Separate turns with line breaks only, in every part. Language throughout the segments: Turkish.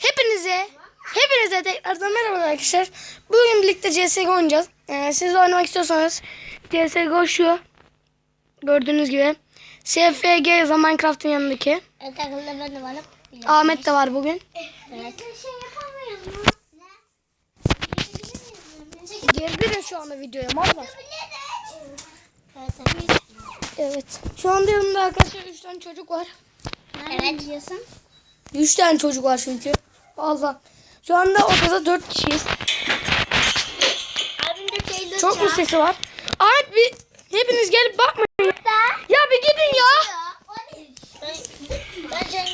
Hepinize Hepinize tekrardan merhaba arkadaşlar. Bugün birlikte CSGO oynayacağız. Ee, siz de oynamak istiyorsanız CSGO şu. Gördüğünüz gibi. SFG yazan Minecraft'ın yanındaki.
Evet arkadaşlar ben de varım.
Ahmet de var bugün.
Evet. Şey mu?
Girdirin şu anda videoya valla.
Evet. evet.
Evet. Şu anda yanımda arkadaşlar 3 tane çocuk var.
Evet diyorsun.
3 tane çocuk var çünkü. Valla. Şu anda odada 4 kişiyiz. Çok mu sesi var? Ahmet bir hepiniz gelip bakmayın. Ya bir gidin ya.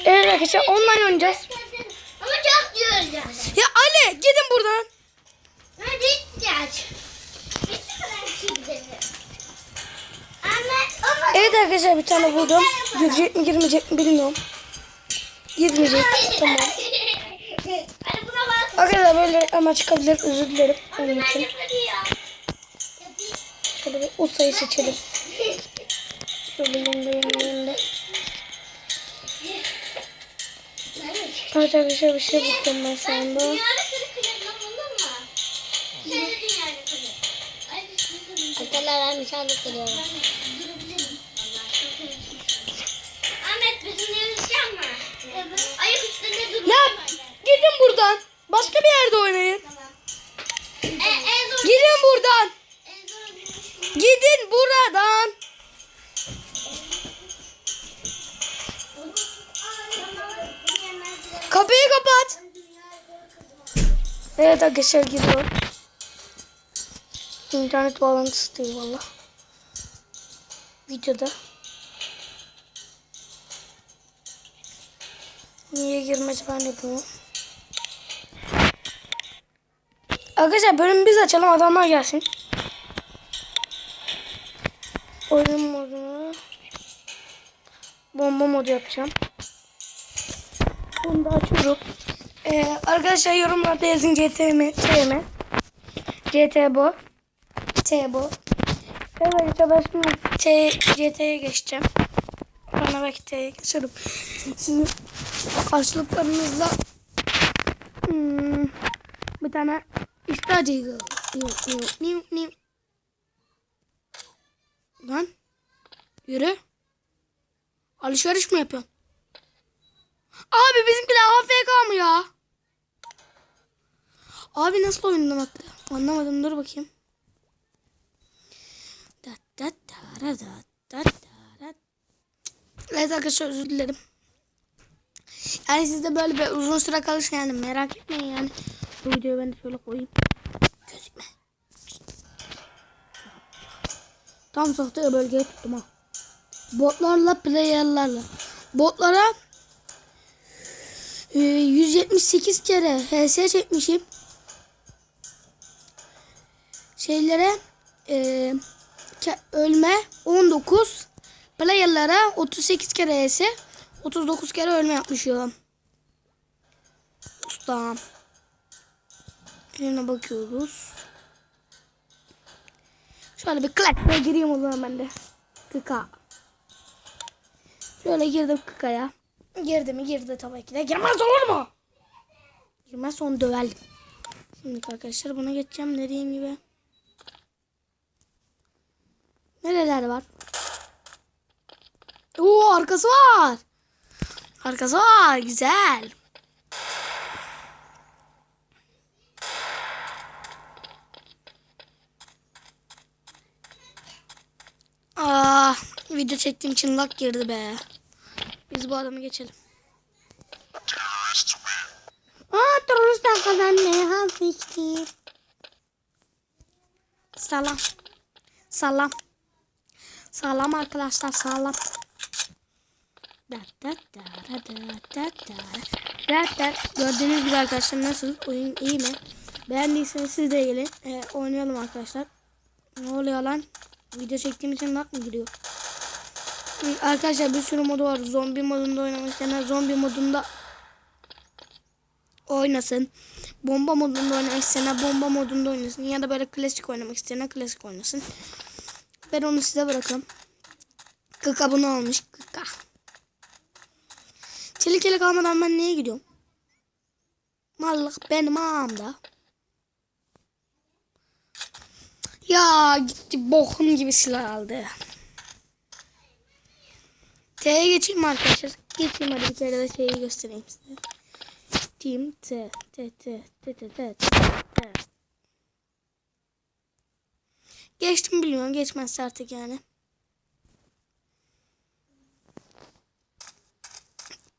Evet arkadaşlar online oynayacağız.
Ama çok.
Ya Ali gidin buradan.
Hadi gideceğiz.
Evet arkadaşlar bir tane buldum. Girecek mi girmeyecek mi bilmiyorum. Girmeyecek. Tamam.
Hadi buna bak.
Arkadaşlar böyle ama çıkabilir özür dilerim. Onun için. Şöyle bir o sayı seçelim. Şöyle yanında yanında yanında. Evet arkadaşlar bir şey buldum ben şu anda.
Arkadaşlar ben nişanlık geliyorum. Ahmet bizim evimiz yan mı?
Buradan. Başka bir yerde oynayın.
E,
Gidin buradan. Gidin buradan. Kapıyı kapat. Evet arkadaşlar giriyor. İnternet bağlantısı değil valla. Videoda. Niye girmez ben de bilmiyorum. Arkadaşlar bölümü biz açalım adamlar gelsin. Oyun modunu bomba modu yapacağım. Bunu da açıyorum. Ee, arkadaşlar yorumlarda yazın CTM, TM. CT bu. T bu. Evet arkadaşlar ben T, CT'ye geçeceğim. Belki T'ye geçerim. Sizin karşılıklarınızla hmm, bir tane işte acıydı. Niu, niu, niu. Lan. Yürü. Alışveriş mi yapıyorsun? Abi bizimkiler AFK mı ya? Abi nasıl oyundan attı? Anlamadım dur bakayım. Evet arkadaşlar özür dilerim. Yani siz de böyle bir uzun süre kalırsa yani merak etmeyin yani. Bu videoyu ben de şöyle koyayım. Tam sahte bölgeye tuttum ha. Botlarla player'larla. Botlara e, 178 kere HS çekmişim. Şeylere e, ölme 19 player'lara 38 kere HS 39 kere ölme yapmışım. Ustam. Yerine bakıyoruz. Şöyle bir klakla gireyim o zaman ben de. Kıka. Şöyle girdim kıkaya. Girdi mi girdi tabii ki de. Girmez olur mu? Girmez onu dövelim. Şimdi arkadaşlar buna geçeceğim dediğim gibi. Nereler var? Oo arkası var. Arkası var. Güzel. Aa, Ah, video çektiğim için lag girdi be. Biz bu adamı geçelim. Aa, teröristler kazanmaya hafifti. Salam. Salam. Salam arkadaşlar salam. Da da da da da da da. Da da. Gördüğünüz gibi arkadaşlar nasıl? Oyun iyi mi? Beğendiyseniz siz de gelin. Ee, oynayalım arkadaşlar. Ne oluyor lan? Video çektiğim için lag mı giriyor? Arkadaşlar bir sürü modu var. Zombi modunda oynamak isteyenler zombi modunda oynasın. Bomba modunda oynamak isteyenler bomba modunda oynasın. Ya da böyle klasik oynamak isteyenler klasik oynasın. Ben onu size bırakıyorum. 40 abone olmuş. 40. Çelik çelik almadan ben neye gidiyorum? Mallık benim ağamda. Ya gitti bokun gibi silah aldı. T'ye geçeyim arkadaşlar? Geçeyim hadi bir kere de T'yi göstereyim size. Team T T T T T T T Geçtim bilmiyorum. Geçmezse artık yani.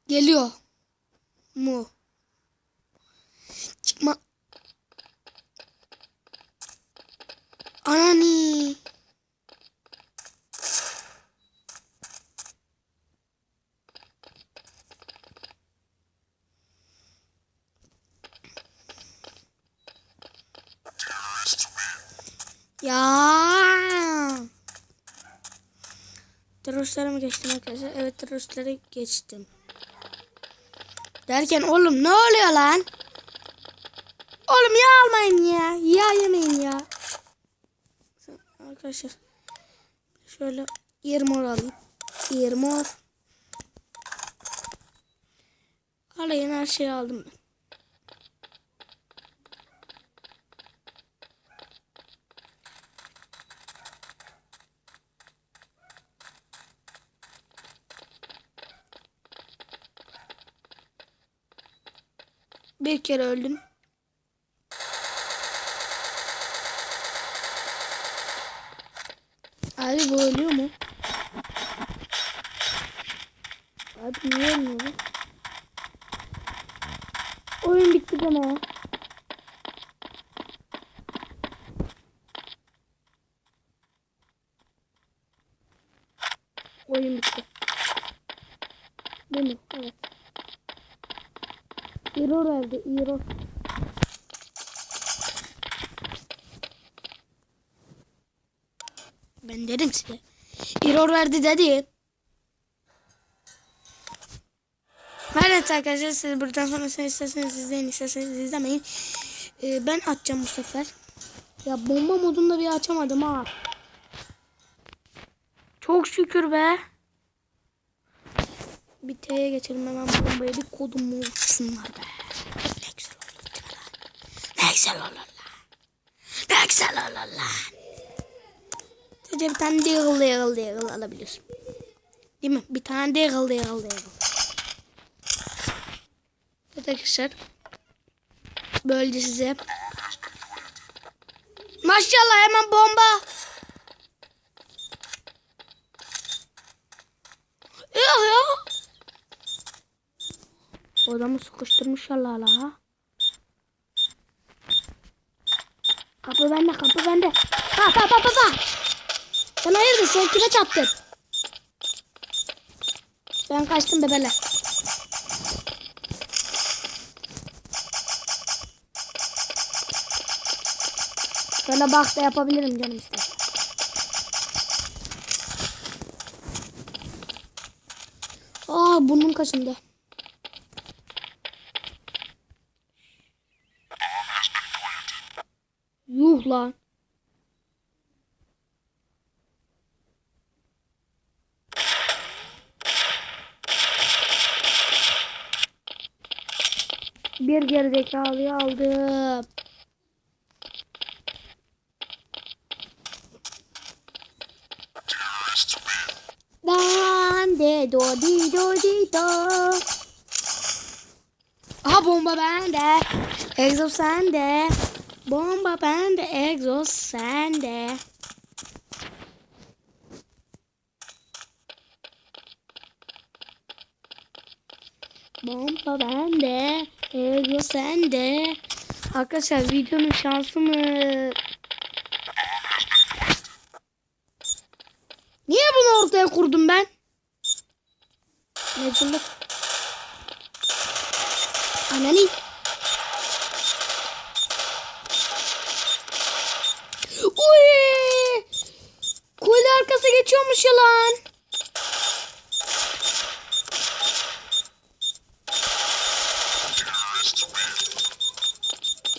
Geliyor. Mu. Çıkma. Anani. Teröristlere mi geçtim arkadaşlar? Evet teröristlere geçtim. Derken oğlum ne oluyor lan? Oğlum ya almayın ya. Ya yemeyin ya. Arkadaşlar. Şöyle yermor alayım. Yermor. Alayın her şeyi aldım ben. Bir kere öldüm. Abi bu ölüyor mu? Abi niye ölmüyor? Oyun bitti ya. Oyun bitti. Değil mi? Evet. Error verdi. Error. Ben dedim size. Error verdi dedi. Evet arkadaşlar siz buradan sonra sen isterseniz izleyin isterseniz izlemeyin. Ee, ben açacağım bu sefer. Ya bomba modunda bir açamadım ha. Çok şükür be. Bir T'ye geçelim hemen bombaya bir kodumu vursunlar be. Ne güzel olur lan? Ne güzel olur lan. Ne güzel olur lan. Sadece bir tane deagle deagle deagle alabiliyorsun. Değil mi? Bir tane deagle deagle deagle. Evet arkadaşlar. Böylece size. Maşallah hemen bomba. Yok ya. Odamı sıkıştırmışlar la la. Kapı bende kapı bende. Pa pa pa pa pa. Sen hayırdır sen kime çattın? Ben kaçtım bebeler. Böyle bak da yapabilirim canım istersen. Aa burnum kaşındı. Yuh lan. Bir gerizekalıyı aldım. Ben de do di do di do. Aha bomba bende. Exo sende. Bomba bende. Exo sende. Bomba bende. Exo sende. Arkadaşlar videonun şansı mı? Niye bunu ortaya kurdum ben? Mecnunluk. Anani. Uy! Kule arkası geçiyormuş ya lan.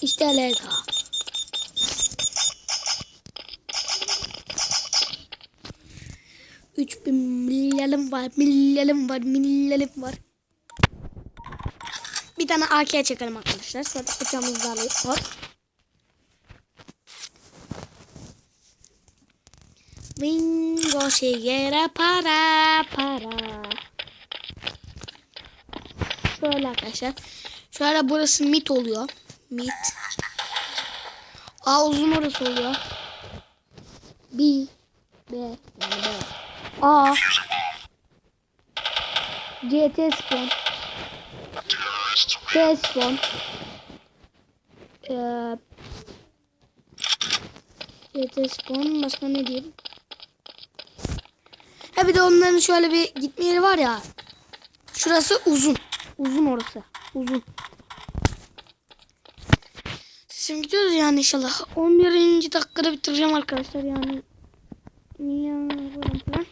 İşte Lega. Üç bin milyarım var, milyarım var, milyarım var. Bir tane AK çekelim arkadaşlar. Şöyle bıçağımızı alayım. Hop. Bingo şehire para para. Şöyle arkadaşlar. Şöyle burası mit oluyor. Mit. A uzun orası oluyor. B. B. Yani B. A. GT spawn. T spawn. Ee, GT spawn. Başka ne diyelim? Ha bir de onların şöyle bir gitme yeri var ya. Şurası uzun. Uzun orası. Uzun. Şimdi gidiyoruz yani inşallah. 11. dakikada bitireceğim arkadaşlar yani. Niye falan falan.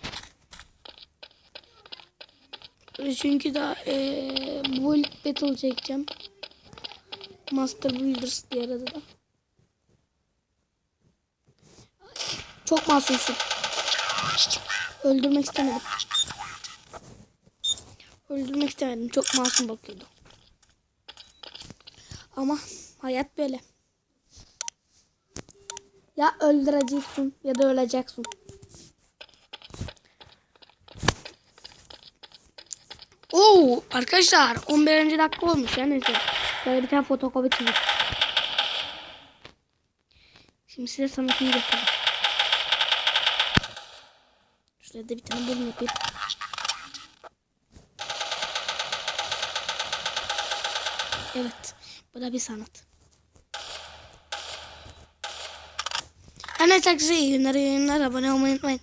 Çünkü daha eee Build Battle çekeceğim. Master Builders diye arada da. Çok masumsun. Öldürmek istemedim. Öldürmek istemedim. Çok masum bakıyordu. Ama hayat böyle. Ya öldüreceksin ya da öleceksin. Oo arkadaşlar 11. dakika olmuş ya neyse. Böyle bir tane fotokopi çizdim. Şimdi size sanatını göstereyim. Şurada bir tane bölüm yapayım. Evet. Bu da bir sanat. Arkadaşlar iyi günler iyi. Abone olmayı unutmayın.